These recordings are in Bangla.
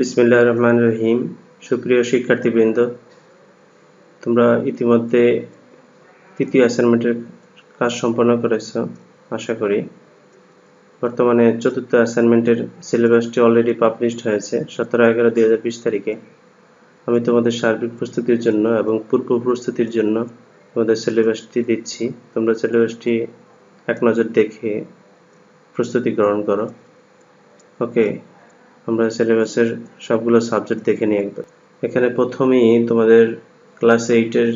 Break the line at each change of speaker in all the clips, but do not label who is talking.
বিসমিল্লাহ রহমান রহিম সুপ্রিয় শিক্ষার্থীবৃন্দ, তোমরা ইতিমধ্যে তৃতীয় অ্যাসাইনমেন্টের কাজ সম্পন্ন করেছ, আশা করি। বর্তমানে চতুর্থ অ্যাসাইনমেন্টের সিলেবাসটি অলরেডি পাবলিশড হয়েছে, সতেরো এগারো দুই হাজার বিশ তারিখে। আমি তোমাদের সার্বিক প্রস্তুতির জন্য এবং পূর্ব প্রস্তুতির জন্য তোমাদের সিলেবাসটি দিচ্ছি। তোমরা সিলেবাসটি এক নজর দেখে প্রস্তুতি গ্রহণ করো। ওকে আমরা সিলেবাসের সবগুলো সাবজেক্ট দেখে নিই একবার। এখানে প্রথমেই তোমাদের ক্লাস এইটের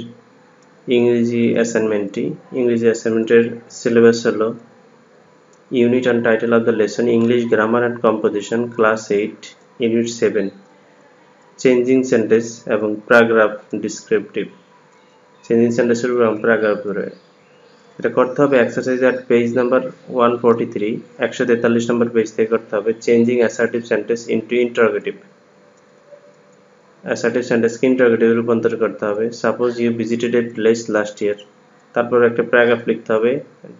ইংরেজি অ্যাসাইনমেন্টটি ইংরেজি অ্যাসাইনমেন্টের সিলেবাস হলো unit and title of the lesson English grammar and composition class eight unit seven changing sentence এবং প্যারাগ্রাফ ডিসক্রিপটিভ চেঞ্জিং সেন্টেন্সের উপর প্যারাগ্রাফ ধরে। এটা করতে হবে exercise at page number one forty three একশো তেতাল্লিশ নম্বর পেজ থেকে করতে হবে changing assertive sentence into interrogative assertive সেন্টেন্সকে ইন্টারোগেটিভে রূপান্তর করতে হবে। Suppose you visited a place last year তারপর একটা প্যারাগ্রাফ লিখতে হবে,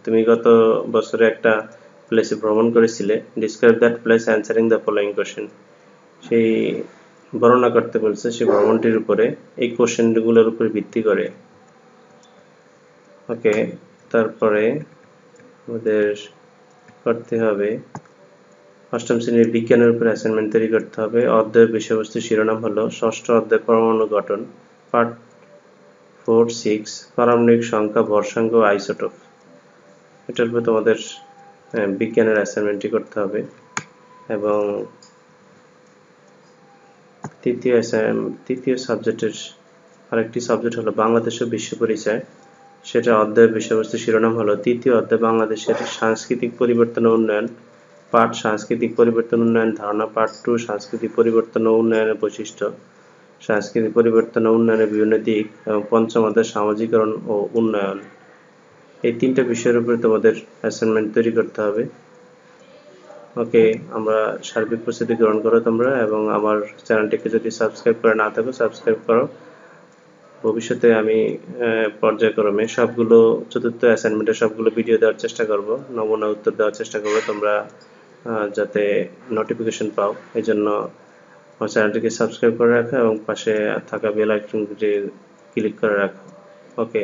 তুমি গত বছরে একটা প্লেসে ভ্রমণ করেছিলে describe that place answering the following question সেই বর্ণনা করতে বলছে সেই ভ্রমণটির উপরে, এই কোশ্চেনগুলোর উপর ভিত্তি করে। ওকে তারপরে আমাদের করতে হবে, অষ্টম শ্রেণির বিজ্ঞানের উপর অ্যাসাইনমেন্ট তৈরি করতে হবে। অধ্যায়ের বিষয়বস্তু শিরোনাম হলো ষষ্ঠ অধ্যায় পরমাণু গঠন পার্ট ফোর সিক্স পারমাণবিক সংখ্যা, ভরসাঙ্গ, আইসোটোপ। এটার উপর তোমাদের বিজ্ঞানের অ্যাসাইনমেন্টটি করতে হবে এবং তৃতীয় তৃতীয় সাবজেক্টের আরেকটি সাবজেক্ট হলো বাংলাদেশ ও বিশ্ব পরিচয়। সেটা অধ্যায়ের বিষয়বস্তু শিরোনাম হলো তৃতীয় অধ্যায়, বাংলাদেশের সাংস্কৃতিক পরিবর্তন উন্নয়ন, পাঠ সাংস্কৃতিক পরিবর্তন উন্নয়ন, ধারণা পার্ট টু, সাংস্কৃতিক পরিবর্তন ও উন্নয়নের বৈশিষ্ট্য। সাংস্কৃতিক পরিবর্তন ও উন্নয়নের বিভিন্ন দিক এবং পঞ্চম অধ্যায়, সামাজিকরণ ও উন্নয়ন। এই তিনটা বিষয়ের উপরে তোমাদের অ্যাসাইনমেন্ট তৈরি করতে হবে। ওকে, আমরা সার্বিক প্রস্তুতি গ্রহণ করো তোমরা এবং আমার চ্যানেলটিকে যদি সাবস্ক্রাইব করে না থাকো সাবস্ক্রাইব করো। ভবিষ্যতে আমি পর্যায়ক্রমে সবগুলো চতুর্থ অ্যাসাইনমেন্টের সবগুলো ভিডিও দেওয়ার চেষ্টা করব, নমুনা উত্তর দেওয়ার চেষ্টা করব, তোমরা যাতে নোটিফিকেশন পাও। এই জন্য আমার চ্যানেলটিকে সাবস্ক্রাইব করে রাখো এবং পাশে থাকা বেল আইকনটি ক্লিক করে রাখো। ওকে